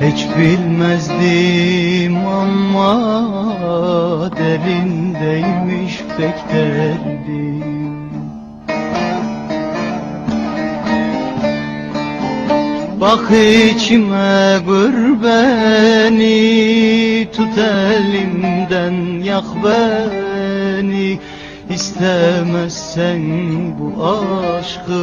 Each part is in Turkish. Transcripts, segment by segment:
hiç bilmezdim ama derindeymiş pek derdim. Bak içime gör beni Tut elimden yak beni. İstemezsen bu aşkı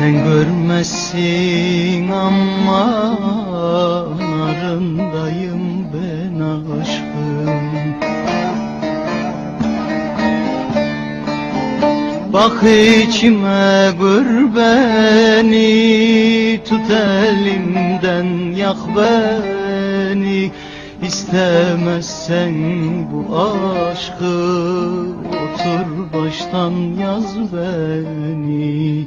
sen görmezsin ama narındayım ben aşkım. Bak içime gör beni Tut elimden yak beni. İstemezsen bu aşkı Otur baştan yaz beni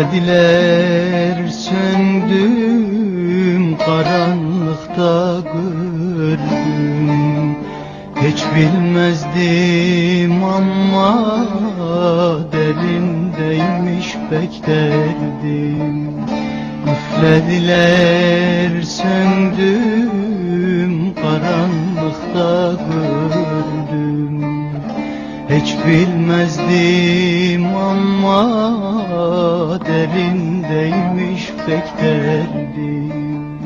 Üflediler söndüm karanlıkta gördüm. Hiç bilmezdim ama derindeymiş pek derdim. Üflediler söndüm hiç bilmezdim ama derindeymiş pek derdim.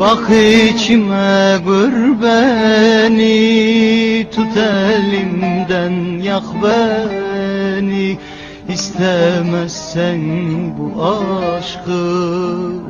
Bak içime gör beni Tut elimden yak beni. İstemezsen bu aşkı